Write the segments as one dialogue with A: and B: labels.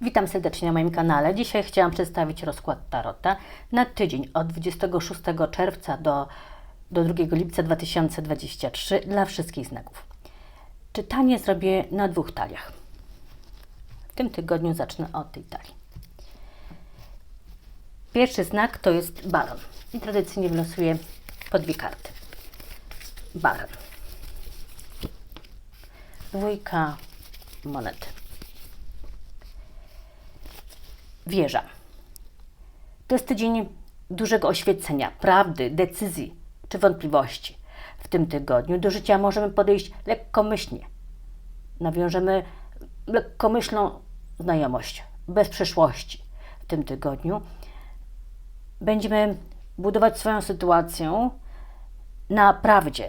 A: Witam serdecznie na moim kanale. Dzisiaj chciałam przedstawić rozkład Tarota na tydzień od 26 czerwca do, do 2 lipca 2023 dla wszystkich znaków. Czytanie zrobię na dwóch taliach. W tym tygodniu zacznę od tej talii. Pierwszy znak to jest baron. I tradycyjnie wylosuję po dwie karty. Baron. Dwójka monet. Wieża. To jest tydzień dużego oświecenia, prawdy, decyzji czy wątpliwości. W tym tygodniu do życia możemy podejść lekkomyślnie. Nawiążemy lekkomyślną znajomość, bez przeszłości. W tym tygodniu będziemy budować swoją sytuację na prawdzie,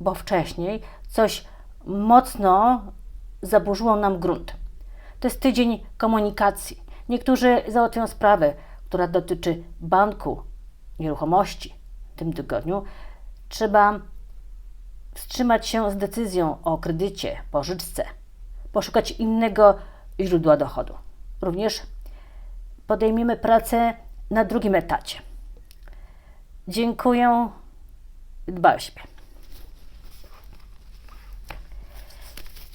A: bo wcześniej coś mocno zaburzyło nam grunt. To jest tydzień komunikacji. Niektórzy załatwią sprawę, która dotyczy banku, nieruchomości. W tym tygodniu trzeba wstrzymać się z decyzją o kredycie, pożyczce, poszukać innego źródła dochodu. Również podejmiemy pracę na drugim etacie. Dziękuję. Dbaj o siebie.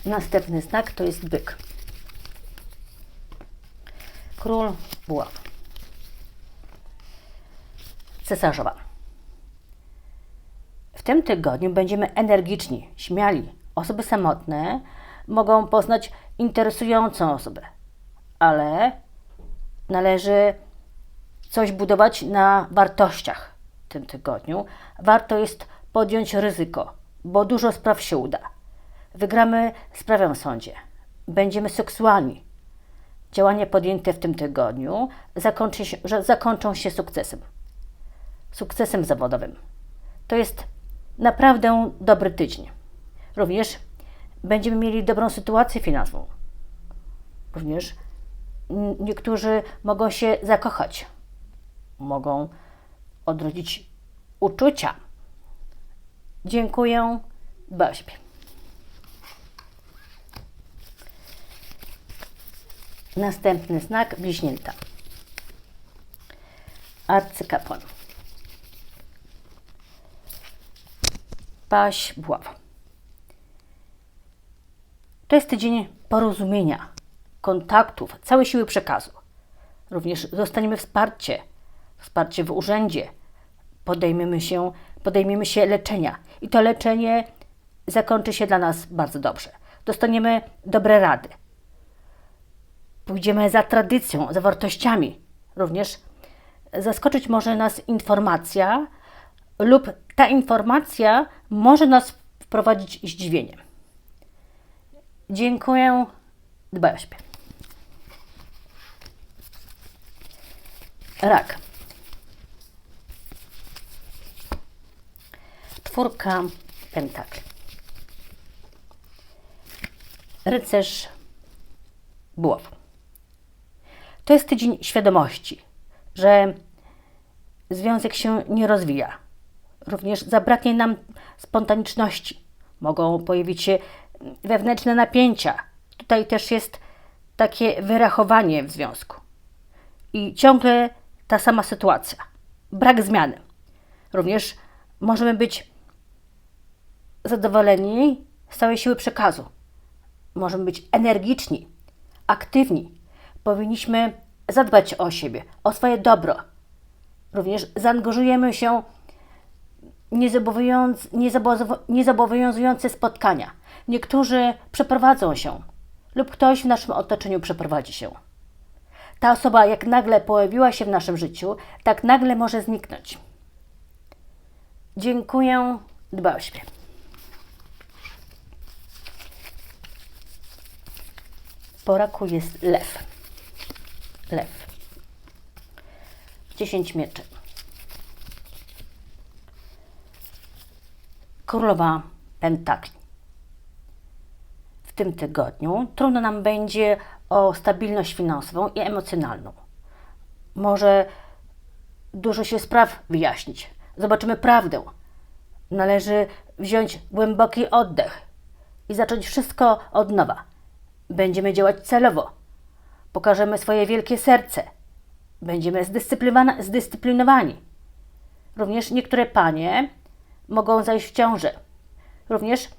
A: Następny znak to jest byk. Król buław. Cesarzowa. W tym tygodniu będziemy energiczni, śmiali. Osoby samotne mogą poznać interesującą osobę, ale należy coś budować na wartościach w tym tygodniu. Warto jest podjąć ryzyko, bo dużo spraw się uda. Wygramy sprawę w sądzie. Będziemy seksualni. Działania podjęte w tym tygodniu zakończy się, że zakończą się sukcesem. Sukcesem zawodowym. To jest naprawdę dobry tydzień. Również będziemy mieli dobrą sytuację finansową. Również niektórzy mogą się zakochać. Mogą odrodzić uczucia. Dziękuję. Siebie. Następny znak bliźnięta. Arcykapłan. Paź buław. To jest tydzień porozumienia, kontaktów, całej siły przekazu. Również dostaniemy wsparcie, wsparcie w urzędzie. Podejmiemy się, podejmiemy się leczenia i to leczenie zakończy się dla nas bardzo dobrze. Dostaniemy dobre rady pójdziemy za tradycją, za wartościami. Również zaskoczyć może nas informacja, lub ta informacja może nas wprowadzić zdziwienie. Dziękuję. Dbaj o siebie. Rak. Czwórka pentakli. Rycerz buław. To jest tydzień świadomości, że związek się nie rozwija. Również zabraknie nam spontaniczności. Mogą pojawić się wewnętrzne napięcia. Tutaj też jest takie wyrachowanie w związku. I ciągle ta sama sytuacja. Brak zmiany. Również możemy być zadowoleni z całej siły przekazu. Możemy być energiczni, aktywni, powinniśmy zadbać o siebie, o swoje dobro. Również zaangażujemy się niezobowiązujące spotkania. Niektórzy przeprowadzą się lub ktoś w naszym otoczeniu przeprowadzi się. Ta osoba, jak nagle pojawiła się w naszym życiu, tak nagle może zniknąć. Dziękuję. Dbaj o siebie. Po raku jest lew. Lew. 10 mieczy. Królowa Pentakli. W tym tygodniu trudno nam będzie o stabilność finansową i emocjonalną. Może dużo się spraw wyjaśnić. Zobaczymy prawdę. Należy wziąć głęboki oddech i zacząć wszystko od nowa. Będziemy działać celowo pokażemy swoje wielkie serce. Będziemy zdyscyplinowani. Również niektóre panie mogą zajść w ciążę. Również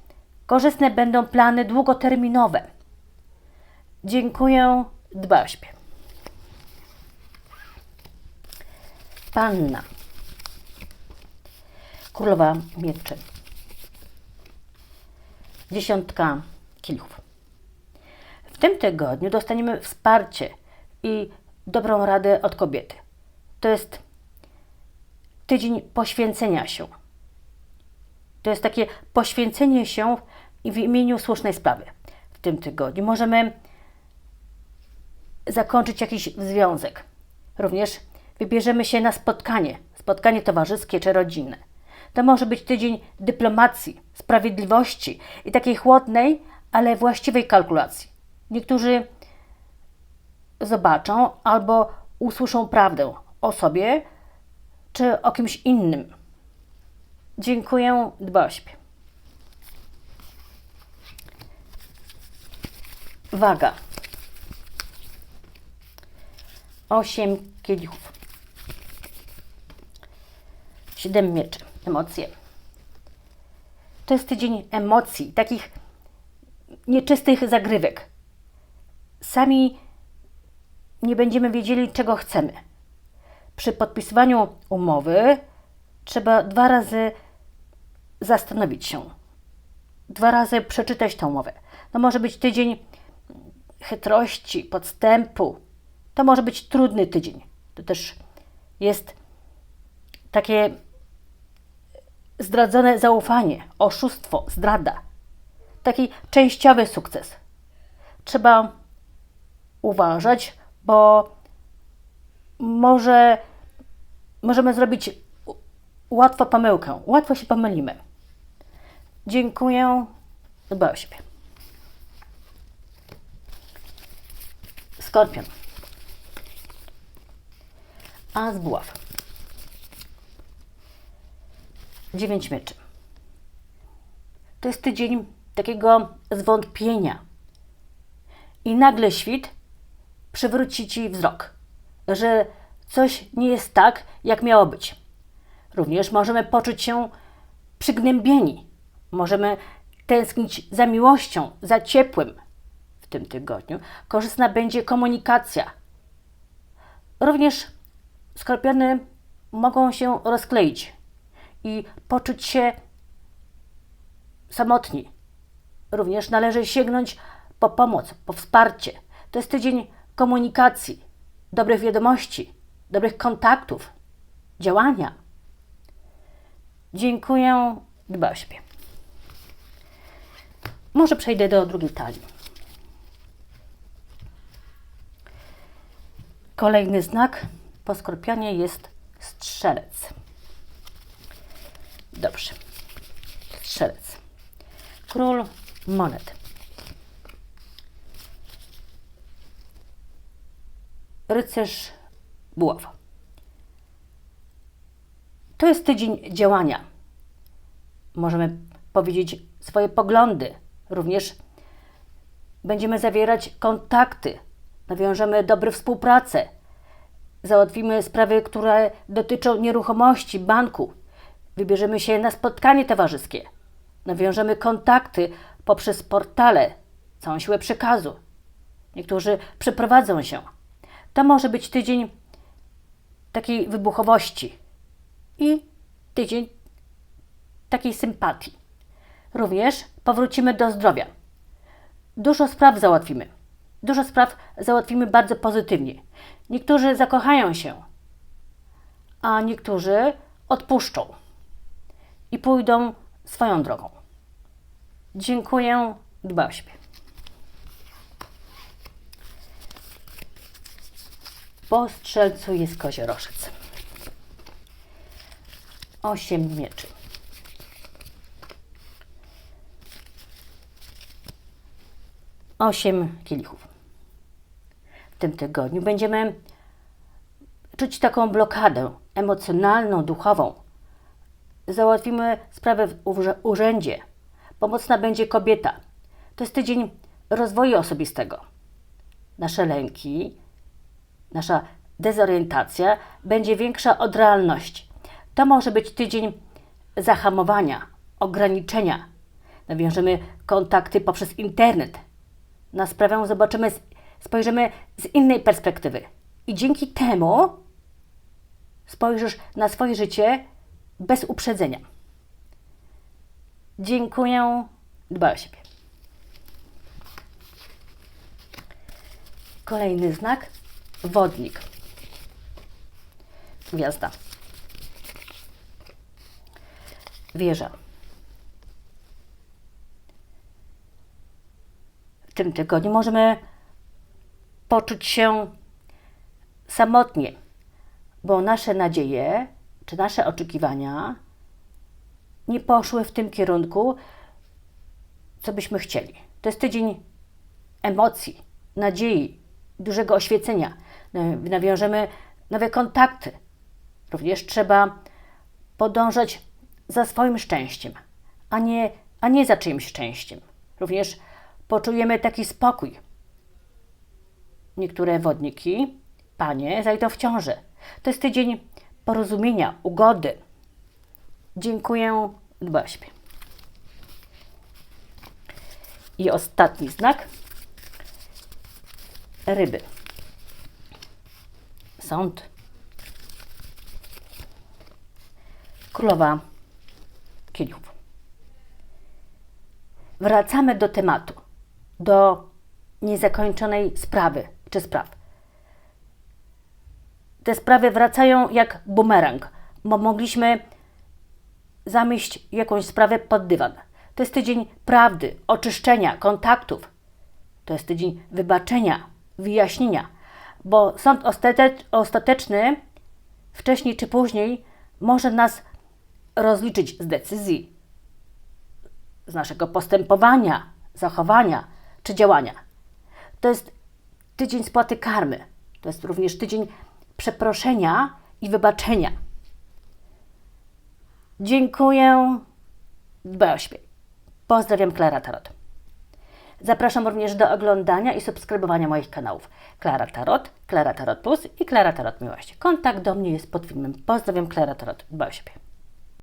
A: korzystne będą plany długoterminowe. Dziękuję, dba. Panna. Królowa mieczy. Dziesiątka kielichów. Tym tygodniu dostaniemy wsparcie i dobrą radę od kobiety. To jest tydzień poświęcenia się. To jest takie poświęcenie się w imieniu słusznej sprawy. W tym tygodniu możemy zakończyć jakiś związek. Również wybierzemy się na spotkanie, spotkanie towarzyskie czy rodzinne. To może być tydzień dyplomacji, sprawiedliwości i takiej chłodnej, ale właściwej kalkulacji. Niektórzy zobaczą albo usłyszą prawdę o sobie czy o kimś innym. Dziękuję, dba o siebie. Waga. Osiem kielichów. Siedem mieczy. Emocje. To jest tydzień emocji, takich nieczystych zagrywek. Sami nie będziemy wiedzieli, czego chcemy. Przy podpisywaniu umowy trzeba dwa razy zastanowić się. Dwa razy przeczytać tę umowę. To może być tydzień chytrości, podstępu. To może być trudny tydzień. To też jest takie zdradzone zaufanie, oszustwo, zdrada. Taki częściowy sukces. Trzeba uważać, bo może możemy zrobić łatwo pomyłkę. Łatwo się pomylimy. Dziękuję. Dbaj o siebie. Skorpion. A z buław. Dziewięć mieczy. To jest tydzień takiego zwątpienia. I nagle świt przywróci ci wzrok, że coś nie jest tak, jak miało być. Również możemy poczuć się przygnębieni. Możemy tęsknić za miłością, za ciepłem. W tym tygodniu korzystna będzie komunikacja. Również skorpiony mogą się rozkleić i poczuć się samotni. Również należy sięgnąć po pomoc, po wsparcie. To jest tydzień komunikacji, dobrych wiadomości, dobrych kontaktów, działania. Dziękuję, dba o siebie. Może przejdę do drugiej talii. Kolejny znak po skorpionie jest strzelec. Dobrze. Strzelec. Król monet. Rycerz buław. To jest tydzień działania. Możemy powiedzieć swoje poglądy. Również będziemy zawierać kontakty. Nawiążemy dobre współpracę. Załatwimy sprawy, które dotyczą nieruchomości, banku. Wybierzemy się na spotkanie towarzyskie. Nawiążemy kontakty poprzez portale, całą siłę przekazu. Niektórzy przeprowadzą się. To może być tydzień takiej wybuchowości i tydzień takiej sympatii. Również powrócimy do zdrowia. Dużo spraw załatwimy. Dużo spraw załatwimy bardzo pozytywnie. Niektórzy zakochają się, a niektórzy odpuszczą i pójdą swoją drogą. Dziękuję, dba o siebie. Po strzelcu jest koziorożec. Osiem mieczy. Osiem kielichów. W tym tygodniu będziemy czuć taką blokadę emocjonalną, duchową. Załatwimy sprawę w urzędzie. Pomocna będzie kobieta. To jest tydzień rozwoju osobistego. nasze lęki, nasza dezorientacja będzie większa od realności. To może być tydzień zahamowania, ograniczenia. Nawiążemy kontakty poprzez internet. Na sprawę zobaczymy, spojrzymy z innej perspektywy. I dzięki temu spojrzysz na swoje życie bez uprzedzenia. Dziękuję. Dbaj o siebie. Kolejny znak. Wodnik. Gwiazda. Wieża. W tym tygodniu możemy poczuć się samotnie, bo nasze nadzieje czy nasze oczekiwania nie poszły w tym kierunku, co byśmy chcieli. To jest tydzień emocji, nadziei, dużego oświecenia. Nawiążemy nowe kontakty. Również trzeba podążać za swoim szczęściem, a nie, a nie za czyimś szczęściem. Również poczujemy taki spokój. Niektóre wodniki, panie, zajdą w ciąży. To jest tydzień porozumienia, ugody. Dziękuję, siebie. I ostatni znak. Ryby. Sąd. Królowa kielichów. Wracamy do tematu, do niezakończonej sprawy czy spraw. Te sprawy wracają jak bumerang, bo mogliśmy zamieść jakąś sprawę pod dywan. To jest tydzień prawdy, oczyszczenia, kontaktów. To jest tydzień wybaczenia, wyjaśnienia, bo sąd ostateczny wcześniej czy później może nas rozliczyć z decyzji, z naszego postępowania, zachowania czy działania. To jest tydzień spłaty karmy. To jest również tydzień przeproszenia i wybaczenia. Dziękuję. Dbaj o siebie. Pozdrawiam, Klara Tarot. Zapraszam również do oglądania i subskrybowania moich kanałów Klara Tarot, Klara Tarot Plus i Klara Tarot Miłość. Kontakt do mnie jest pod filmem. Pozdrawiam, Klara Tarot. Dbaj o siebie.